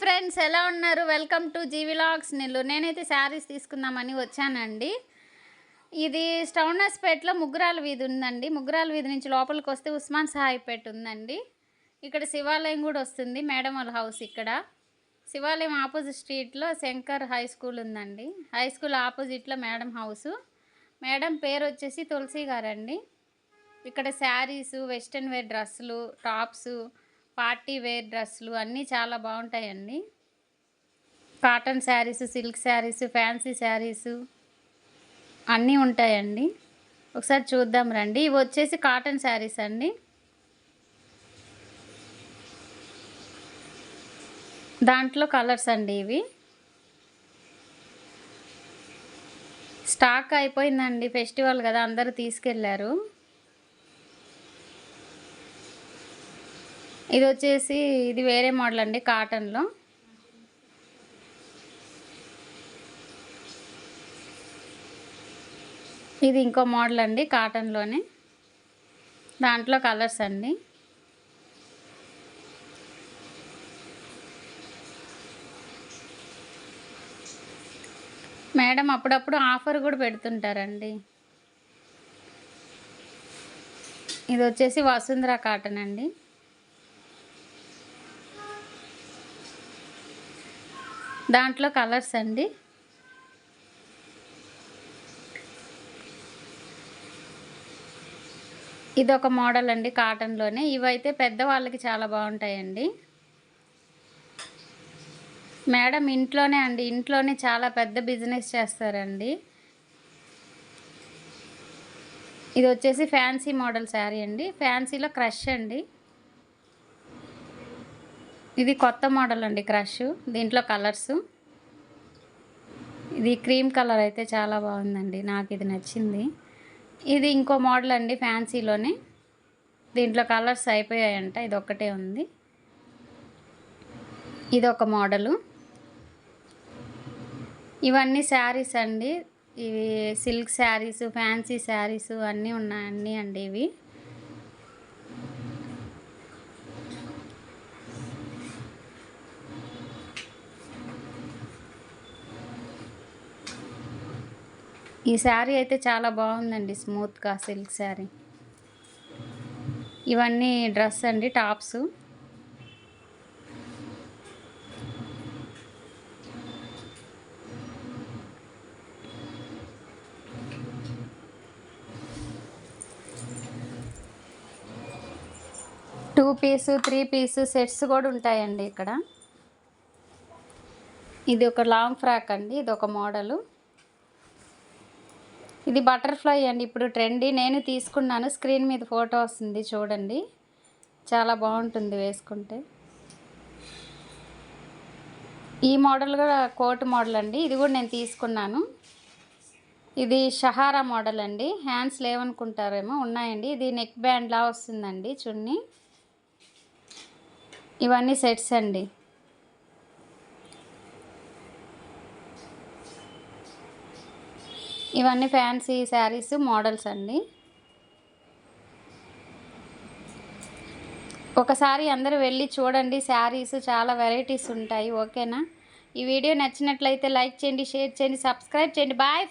Friends ఎలా ఉన్నారు? Welcome to జీవిలాగ్స్ నిల్లు నేనైతే శారీస్ తీసుకుందామని వచ్చానండి. ఇది స్టౌనస్పేట్లో ముగ్గురాల వీధి ఉందండి. ముగ్గురాల వీధి నుంచి లోపలికి వస్తే ఉస్మాన్ సహాయిపేట ఉందండి. ఇక్కడ శివాలయం కూడా వస్తుంది మేడం వాళ్ళ హౌస్ ఇక్కడ. శివాలయం ఆపోజిట్ స్ట్రీట్లో శంకర్ హై స్కూల్ ఉందండి. హై స్కూల్ ఆపోజిట్లో మేడం హౌస్. మేడం పేరు వచ్చేసి తులసి గారండి. ఇక్కడ శారీసు వెస్ట్రన్ వేర్ డ్రెస్సులు టాప్స్ పార్టీ వేర్ డ్రెస్సులు అన్నీ చాలా బాగుంటాయండి. Cotton saris silk saris fancy saris అన్నీ ఉంటాయండి. ఒకసారి చూద్దాం రండి. ఇవి వచ్చేసి కాటన్ శారీస్ అండి. దాంట్లో కలర్స్ అండి ఇవి. స్టాక్ అయిపోయిందండి ఫెస్టివల్ కదా అందరూ తీసుకెళ్ళారు ఇది వచ్చేసి ఇది వేరే మోడల్ అండి కాటన్లో ఇది ఇంకో మోడల్ అండి కాటన్లోనే దాంట్లో కలర్స్ అండి. మేడం అప్పుడప్పుడు ఆఫర్ కూడా పెడుతుంటారండి. ఇది వచ్చేసి వసుంధర కాటన్ అండి. దాంట్లో కలర్స్ అండి. ఇది ఒక మోడల్ అండి కాటన్లోనే ఇవైతే పెద్దవాళ్ళకి చాలా బాగుంటాయండి. మేడం ఇంట్లోనే అండి ఇంట్లోనే చాలా పెద్ద బిజినెస్ చేస్తారండి. ఇది వచ్చేసి ఫ్యాన్సీ మోడల్ శారీ అండి. ఫ్యాన్సీలో క్రష్ అండి. ఇది కొత్త మోడల్ అండి క్రష్ దీంట్లో కలర్స్ ఇది క్రీమ్ కలర్ అయితే చాలా బాగుందండి. నాకు ఇది నచ్చింది. ఇది ఇంకో మోడల్ అండి ఫ్యాన్సీలోనే దీంట్లో కలర్స్ అయిపోయాయంట. ఇది ఒక్కటే ఉంది. ఇది ఒక మోడలు ఇవన్నీ శారీస్ అండి. ఇవి సిల్క్ శారీస్ ఫ్యాన్సీ శారీస్ అన్నీ ఉన్నాయి అండి ఇవి. ఈ శారీ అయితే చాలా బాగుందండి స్మూత్గా సిల్క్ శారీ. ఇవన్నీ డ్రెస్ అండి tops. Two piece three piece sets కూడా ఉంటాయండి ఇక్కడ. ఇది ఒక లాంగ్ ఫ్రాక్ అండి ఇది ఒక మోడలు. ఇది బటర్ఫ్లై అండి. ఇప్పుడు ట్రెండీ నేను తీసుకున్నాను. స్క్రీన్ మీద ఫోటో వస్తుంది. చూడండి. చాలా బాగుంటుంది వేసుకుంటే. ఈ మోడల్ కూడా కోట్ మోడల్ అండి. ఇది కూడా నేను తీసుకున్నాను. ఇది షహారా మోడల్ అండి. హ్యాండ్స్ లేవనుకుంటారేమో ఉన్నాయండి. ఇది నెక్ బ్యాండ్లా వస్తుందండి. చున్నీ. ఇవన్నీ సెట్స్ అండి. ఇవన్నీ ఫ్యాన్సీ శారీస్ మోడల్స్ అండి. ఒకసారి అందరూ వెళ్ళి చూడండి శారీస్ చాలా వెరైటీస్ ఉంటాయి ఓకేనా? ఈ వీడియో నచ్చినట్లయితే లైక్ చేయండి షేర్ చేయండి సబ్స్క్రైబ్ చేయండి. బాయ్